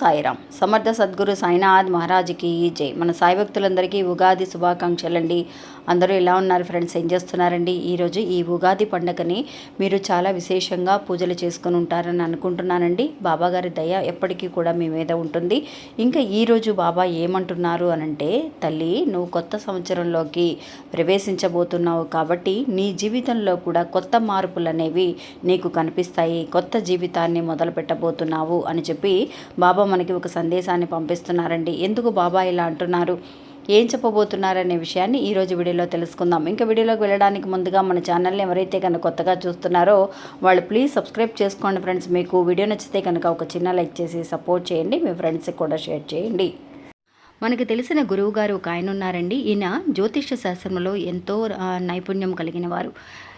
సాయిరామ్. సమర్థ సద్గురు సాయినాథ్ మహారాజ్కి జై. మన సాయి భక్తులందరికీ ఉగాది శుభాకాంక్షలండి. అందరూ ఎలా ఉన్నారు ఫ్రెండ్స్? ఏం చేస్తున్నారండి? ఈరోజు ఈ ఉగాది పండగని మీరు చాలా విశేషంగా పూజలు చేసుకొని ఉంటారని అనుకుంటున్నానండి. బాబాగారి దయ ఎప్పటికీ కూడా మీ మీద ఉంటుంది. ఇంకా ఈరోజు బాబా ఏమంటున్నారు అనంటే తల్లి నువ్వు కొత్త సంవత్సరంలోకి ప్రవేశించబోతున్నావు కాబట్టి నీ జీవితంలో కూడా కొత్త మార్పులు అనేవి నీకు కనిపిస్తాయి. కొత్త జీవితాన్ని మొదలు పెట్టబోతున్నావు అని చెప్పి బాబా మనకి ఒక సందేశాన్ని పంపిస్తున్నారండి. ఎందుకు బాబా ఇలా అంటున్నారు? ఏం చెప్పబోతున్నారనే విషయాన్ని ఈరోజు వీడియోలో తెలుసుకుందాం. ఇంకా వీడియోలోకి వెళ్ళడానికి ముందుగా మన ఛానల్ని ఎవరైతే కనుక కొత్తగా చూస్తున్నారో వాళ్ళు ప్లీజ్ సబ్స్క్రైబ్ చేసుకోండి ఫ్రెండ్స్. మీకు వీడియో నచ్చితే కనుక ఒక చిన్న లైక్ చేసి సపోర్ట్ చేయండి. మీ ఫ్రెండ్స్కి కూడా షేర్ చేయండి. మనకి తెలిసిన గురువు గారు ఒక ఆయన ఉన్నారండి. ఈయన జ్యోతిష్య శాస్త్రంలో ఎంతో నైపుణ్యం కలిగిన వారు.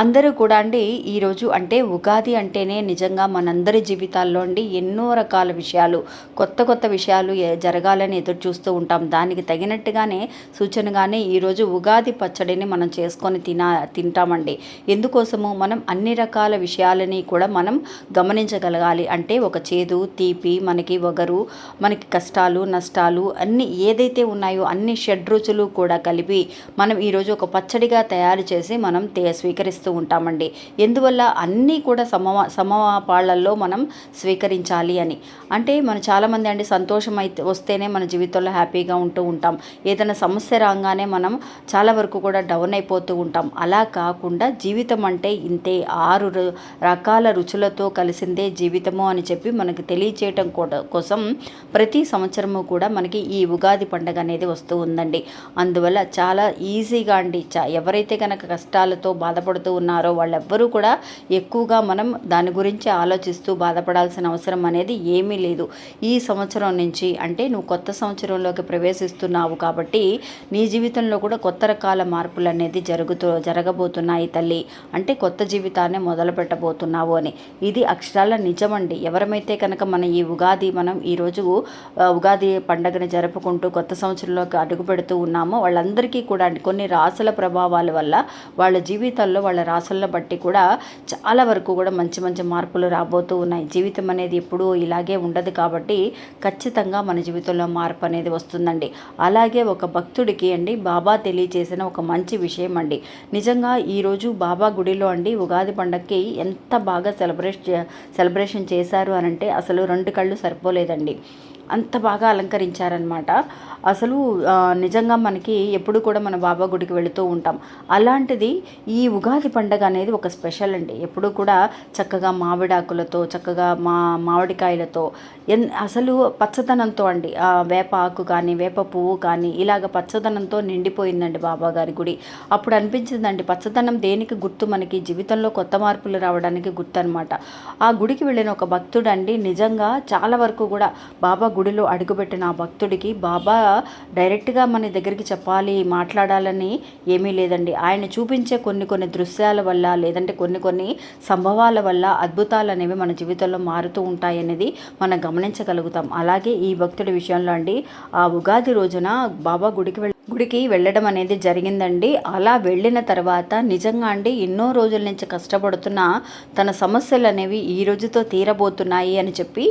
అందరూ కూడా అండి ఈరోజు అంటే ఉగాది అంటేనే నిజంగా మనందరి జీవితాల్లో అండి ఎన్నో రకాల విషయాలు కొత్త కొత్త విషయాలు జరగాలని ఎదురు చూస్తూ ఉంటాం. దానికి తగినట్టుగానే సూచనగానే ఈరోజు ఉగాది పచ్చడిని మనం చేసుకొని తినా తింటామండి. ఎందుకోసము మనం అన్ని రకాల విషయాలని కూడా మనం గమనించగలగాలి. అంటే ఒక చేదు తీపి మనకి వగరు మనకి కష్టాలు నష్టాలు అన్ని ఏదైతే ఉన్నాయో అన్ని షడ్రుచులు కూడా కలిపి మనం ఈరోజు ఒక పచ్చడిగా తయారు చేసి మనం తే స్వీకరిస్తూ ఉంటామండి. ఎందువల్ల అన్నీ కూడా సమ సమపాళ్ళలో మనం స్వీకరించాలి అని. అంటే మనం చాలామంది అండి సంతోషం అయితే వస్తేనే మన జీవితంలో హ్యాపీగా ఉంటూ ఉంటాం. ఏదైనా సమస్య రాగానే మనం చాలా వరకు కూడా డౌన్ అయిపోతూ ఉంటాం. అలా కాకుండా జీవితం అంటే ఇంతే. ఆరు రకాల రుచులతో కలిసిందే జీవితము అని చెప్పి మనకు తెలియచేయటం కోసం ప్రతి సంవత్సరము కూడా మనకి ఈ ఉగాది పండుగ అనేది వస్తూ ఉందండి. అందువల్ల చాలా ఈజీగా అండి. చా ఎవరైతే కనుక కష్టాలతో బాధపడుతూ ఉన్నారో వాళ్ళెవ్వరూ కూడా ఎక్కువగా మనం దాని గురించి ఆలోచిస్తూ బాధపడాల్సిన అవసరం అనేది ఏమీ లేదు. ఈ సంవత్సరం నుంచి అంటే నువ్వు కొత్త సంవత్సరంలోకి ప్రవేశిస్తున్నావు కాబట్టి నీ జీవితంలో కూడా కొత్త రకాల మార్పులు అనేది జరుగుతూ జరగబోతున్నాయి తల్లి. అంటే కొత్త జీవితాన్ని మొదలు పెట్టబోతున్నావు అని. ఇది అక్షరాల నిజమండి. ఎవరమైతే కనుక మన ఈ ఉగాది మనం ఈరోజు ఉగాది పండగను జరుపుకుంటూ కొత్త సంవత్సరంలోకి అడుగు పెడుతూ ఉన్నామో వాళ్ళందరికీ కూడా కొన్ని రాసుల ప్రభావాల వల్ల వాళ్ళ జీవితాల్లో వాళ్ళ రాసులను బట్టి కూడా చాలా వరకు కూడా మంచి మంచి మార్పులు రాబోతూ ఉన్నాయి. జీవితం అనేది ఎప్పుడూ ఇలాగే ఉండదు కాబట్టి ఖచ్చితంగా మన జీవితంలో మార్పు అనేది వస్తుందండి. అలాగే ఒక భక్తుడికి అండి బాబా తెలియచేసిన ఒక మంచి విషయం అండి. నిజంగా ఈరోజు బాబా గుడిలో అండి ఉగాది పండగకి ఎంత బాగా సెలబ్రేట్ చే- సెలబ్రేషన్ చేశారు అని అంటే అసలు రెండు కళ్ళు సరిపోలేదండి. అంత బాగా అలంకరించారనమాట అసలు నిజంగా మనకి ఎప్పుడు కూడా మన బాబా గుడికి వెళుతూ ఉంటాం. అలాంటిది ఈ ఉగాది పండగ అనేది ఒక స్పెషల్ అండి. ఎప్పుడు కూడా చక్కగా మామిడాకులతో చక్కగా మా మామిడికాయలతో ఎన్ అసలు పచ్చదనంతో అండి. వేప ఆకు కానీ వేప పువ్వు కానీ ఇలాగ పచ్చదనంతో నిండిపోయిందండి బాబా గారి గుడి. అప్పుడు అనిపించిందండి పచ్చదనం దేనికి గుర్తు? మనకి జీవితంలో కొత్త మార్పులు రావడానికి గుర్తు అనమాట ఆ గుడికి వెళ్ళిన ఒక భక్తుడు అండి నిజంగా చాలా వరకు కూడా బాబా గుడిలో అడుగుపెట్టిన ఆ భక్తుడికి బాబా డైరెక్ట్గా మన దగ్గరికి చెప్పాలి మాట్లాడాలని ఏమీ లేదండి. ఆయన చూపించే కొన్ని కొన్ని దృశ్యాల వల్ల లేదంటే కొన్ని కొన్ని సంభవాల వల్ల అద్భుతాలు అనేవి మన జీవితంలో మారుతూ ఉంటాయి అనేది మనం గమనించగలుగుతాం. అలాగే ఈ భక్తుడి విషయంలో అండి ఆ ఉగాది రోజున బాబా గుడికి వెళ్ళి గుడికి వెళ్ళడం అనేది జరిగిందండి. అలా వెళ్ళిన తర్వాత నిజంగా అండి ఎన్నో రోజుల నుంచి కష్టపడుతున్న తన సమస్యలు అనేవి ఈ రోజుతో తీరబోతున్నాయి అని చెప్పి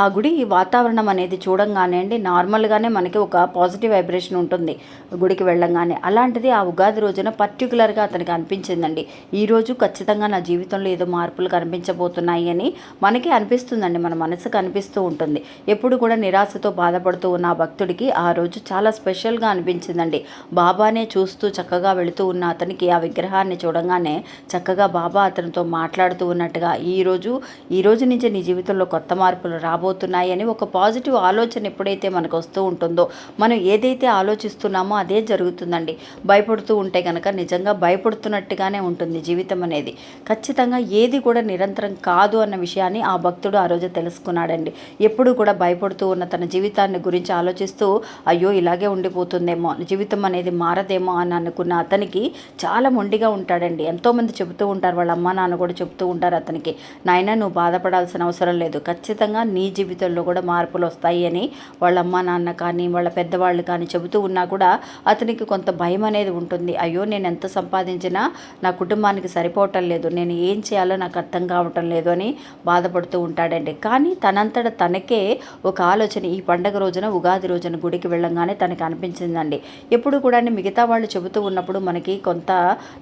ఆ గుడి వాతావరణం అనేది చూడంగానే అండి నార్మల్గానే మనకి ఒక పాజిటివ్ వైబ్రేషన్ ఉంటుంది గుడికి వెళ్ళంగానే. అలాంటిది ఆ ఉగాది రోజున పర్టికులర్గా అతనికి అనిపించిందండి. ఈ రోజు ఖచ్చితంగా నా జీవితంలో ఏదో మార్పులు కనిపించబోతున్నాయి అని మనకి అనిపిస్తుందండి. మన మనసుకు అనిపిస్తూ ఉంటుంది. ఎప్పుడు కూడా నిరాశతో బాధపడుతూ ఉన్న ఆ భక్తుడికి ఆ రోజు చాలా స్పెషల్గా అనిపించింది ఉంటుందండి బాబానే చూస్తూ చక్కగా వెళుతూ ఉన్న అతనికి ఆ విగ్రహాన్ని చూడంగానే చక్కగా బాబా అతనితో మాట్లాడుతూ ఉన్నట్టుగా ఈరోజు ఈ రోజు నుంచి నీ జీవితంలో కొత్త మార్పులు రాబోతున్నాయి అని ఒక పాజిటివ్ ఆలోచన ఎప్పుడైతే మనకు వస్తూ ఉంటుందో మనం ఏదైతే ఆలోచిస్తున్నామో అదే జరుగుతుందండి. భయపడుతూ ఉంటే కనుక నిజంగా భయపడుతున్నట్టుగానే ఉంటుంది జీవితం అనేది. ఖచ్చితంగా ఏది కూడా నిరంతరం కాదు అన్న విషయాన్ని ఆ భక్తుడు ఆ రోజు తెలుసుకున్నాడండి. ఎప్పుడు కూడా భయపడుతూ ఉన్న తన జీవితాన్ని గురించి ఆలోచిస్తూ అయ్యో ఇలాగే ఉండిపోతుందేమో జీవితం అనేది మారదేమో అని అనుకున్న అతనికి చాలా మొండిగా ఉంటాడండి. ఎంతోమంది చెబుతూ ఉంటారు వాళ్ళ అమ్మ నాన్న కూడా చెబుతూ ఉంటారు అతనికి నాయన నువ్వు బాధపడాల్సిన అవసరం లేదు. ఖచ్చితంగా నీ జీవితంలో కూడా మార్పులు వస్తాయి అని వాళ్ళ అమ్మ నాన్న కానీ వాళ్ళ పెద్దవాళ్ళు కానీ చెబుతూ ఉన్నా కూడా అతనికి కొంత భయం అనేది ఉంటుంది. అయ్యో నేను ఎంత సంపాదించినా నా కుటుంబానికి సరిపోవటం లేదు. నేను ఏం చేయాలో నాకు అర్థం కావటం లేదు అని బాధపడుతూ ఉంటాడండి. కానీ తనంతట తనకే ఒక ఆలోచన ఈ పండగ రోజున ఉగాది రోజున గుడికి వెళ్ళంగానే తనకు అనిపించిందండి. ఎప్పుడు కూడా మిగతా వాళ్ళు చెబుతూ ఉన్నప్పుడు మనకి కొంత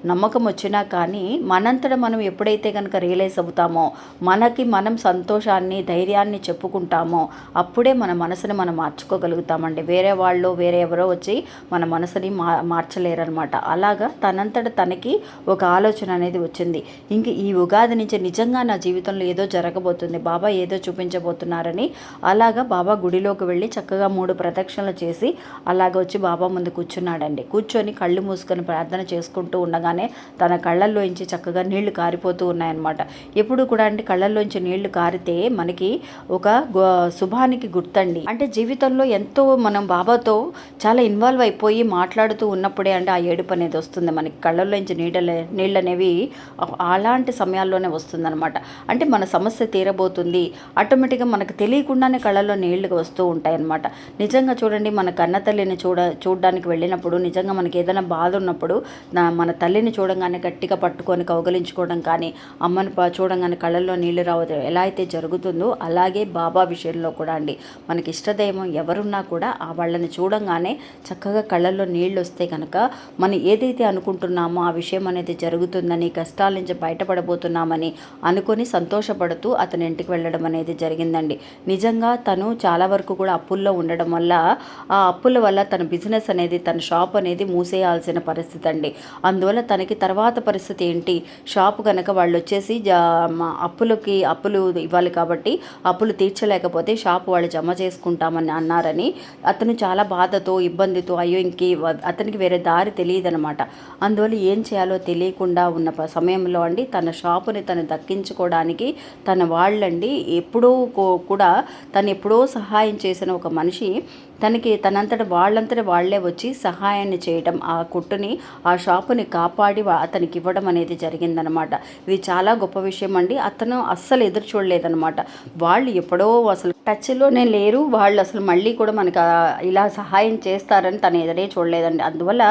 నమ్మకం వచ్చినా కానీ మనంతట మనం ఎప్పుడైతే కనుక రియలైజ్ అవుతామో మనకి మనం సంతోషాన్ని ధైర్యాన్ని చెప్పుకుంటామో అప్పుడే మన మనసుని మనం మార్చుకోగలుగుతామండి. వేరే వాళ్ళు వేరే ఎవరో వచ్చి మన మనసుని మా మార్చలేరనమాట అలాగా తనంతట తనకి ఒక ఆలోచన అనేది వచ్చింది. ఇంక ఈ ఉగాది నుంచి నిజంగా నా జీవితంలో ఏదో జరగబోతుంది బాబా ఏదో చూపించబోతున్నారని అలాగా బాబా గుడిలోకి వెళ్ళి చక్కగా మూడు ప్రదక్షిణలు చేసి అలాగ వచ్చి బాబా ముందు కూర్చున్నాడండి. కూర్చొని కళ్ళు మూసుకొని ప్రార్థన చేసుకుంటూ ఉండగానే తన కళ్ళల్లోంచి చక్కగా నీళ్ళు కారిపోతూ ఉన్నాయన్నమాట. ఎప్పుడు కూడా అంటే కళ్ళల్లోంచి నీళ్ళు కారితే మనకి ఒక శుభానికి గుర్తండి. అంటే జీవితంలో ఎంతో మనం బాబాతో చాలా ఇన్వాల్వ్ అయిపోయి మాట్లాడుతూ ఉన్నప్పుడే అంటే ఆ ఏడుపు అనేది వస్తుంది. మనకి కళ్ళల్లోంచి నీళ్ళ నీళ్ళు అనేవి అలాంటి సమయాల్లోనే వస్తుందన్నమాట. అంటే మన సమస్య తీరబోతుంది. ఆటోమేటిక్గా మనకు తెలియకుండానే కళ్ళల్లో నీళ్ళు వస్తూ ఉంటాయి అన్నమాట నిజంగా చూడండి మన కన్నతల్లిని చూడ చూడడానికి వెళ్ళినప్పుడు నిజంగా మనకి ఏదైనా బాధ ఉన్నప్పుడు మన తల్లిని చూడంగానే గట్టిగా పట్టుకొని కౌగలించుకోవడం కానీ అమ్మని చూడంగానే కళ్ళల్లో నీళ్ళు రావడం ఎలా అయితే జరుగుతుందో అలాగే బాబా విషయంలో కూడా అండి. మనకి ఇష్టదైవం ఎవరున్నా కూడా ఆ వాళ్ళని చూడంగానే చక్కగా కళ్ళల్లో నీళ్ళు వస్తే కనుక మనం ఏదైతే అనుకుంటున్నామో ఆ విషయం అనేది జరుగుతుందని కష్టాల నుంచి బయటపడబోతున్నామని అనుకొని సంతోషపడుతూ అతని ఇంటికి వెళ్ళడం అనేది జరిగిందండి. నిజంగా తను చాలా వరకు కూడా అప్పుల్లో ఉండడం వల్ల ఆ అప్పుల వల్ల తన బిజినెస్ అనేది తన షాప్ అనేది మూసేయాల్సిన పరిస్థితి అండి అందువల్ల తనకి తర్వాత పరిస్థితి ఏంటి? షాప్ కనుక వాళ్ళు వచ్చేసి అప్పులకి అప్పులు ఇవ్వాలి కాబట్టి అప్పులు తీర్చలేకపోతే షాప్ వాళ్ళు జమ చేసుకుంటామని అన్నారని అతను చాలా బాధతో ఇబ్బందితో అయ్యో ఇంకే అతనికి వేరే దారి తెలియదనమాట. అందువల్ల ఏం చేయాలో తెలియకుండా ఉన్న సమయంలో అండి తన షాపుని తను దక్కించుకోవడానికి తన వాళ్ళండి ఎప్పుడూ కూడా తను ఎప్పుడో సహాయం చేసిన ఒక మనిషి తనకి తనంతట వాళ్ళంతట వాళ్ళే వచ్చి సహాయాన్ని చేయడం ఆ కొట్టుని ఆ షాపుని కాపాడి అతనికి ఇవ్వడం అనేది జరిగిందనమాట ఇది చాలా గొప్ప విషయం అండి. అతను అస్సలు ఎదురు చూడలేదనమాట వాళ్ళు ఎప్పుడో అసలు టచ్లోనే లేరు. వాళ్ళు అసలు మళ్ళీ కూడా మనకు ఇలా సహాయం చేస్తారని తను ఎదురే చూడలేదండి. అందువల్ల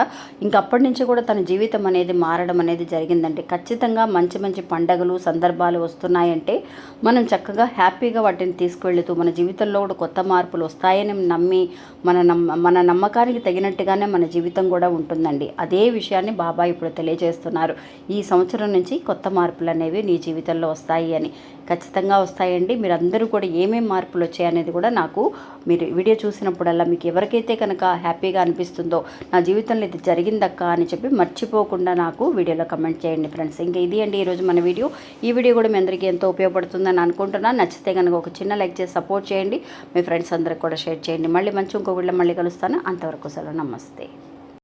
ఇంకప్పటి నుంచి కూడా తన జీవితం అనేది మారడం అనేది జరిగిందండి. ఖచ్చితంగా మంచి మంచి పండగలు సందర్భాలు వస్తున్నాయంటే మనం చక్కగా హ్యాపీగా వాటిని తీసుకెళ్తూ మన జీవితంలో కూడా కొత్త మార్పులు వస్తాయని నమ్మి మన నమ్మ మన నమ్మకానికి తగిన తగినట్టుగానే మన జీవితం కూడా ఉంటుందండి. అదే విషయాన్ని బాబా ఇప్పుడు తెలియజేస్తున్నారు. ఈ సంవత్సరం నుంచి కొత్త మార్పులు అనేవి నీ జీవితంలో వస్తాయి అని. ఖచ్చితంగా వస్తాయండి. మీరు అందరూ కూడా ఏమేం మార్పులు వచ్చాయనేది కూడా నాకు మీరు వీడియో చూసినప్పుడల్లా మీకు ఎవరికైతే కనుక హ్యాపీగా అనిపిస్తుందో నా జీవితంలో ఇది జరిగిందక్క అని చెప్పి మర్చిపోకుండా నాకు వీడియోలో కమెంట్ చేయండి ఫ్రెండ్స్. ఇంకా ఇది అండి ఈరోజు మన వీడియో. ఈ వీడియో కూడా మీ అందరికీ ఎంతో ఉపయోగపడుతుందని అనుకుంటున్నాను నచ్చితే కనుక ఒక చిన్న లైక్ చేసి సపోర్ట్ చేయండి. మీ ఫ్రెండ్స్ అందరికి కూడా షేర్ చేయండి. మళ్ళీ మంచి ఇంకో వీడియో మళ్ళీ కలుస్తాను. అంతవరకు సెలవు. నమస్తే.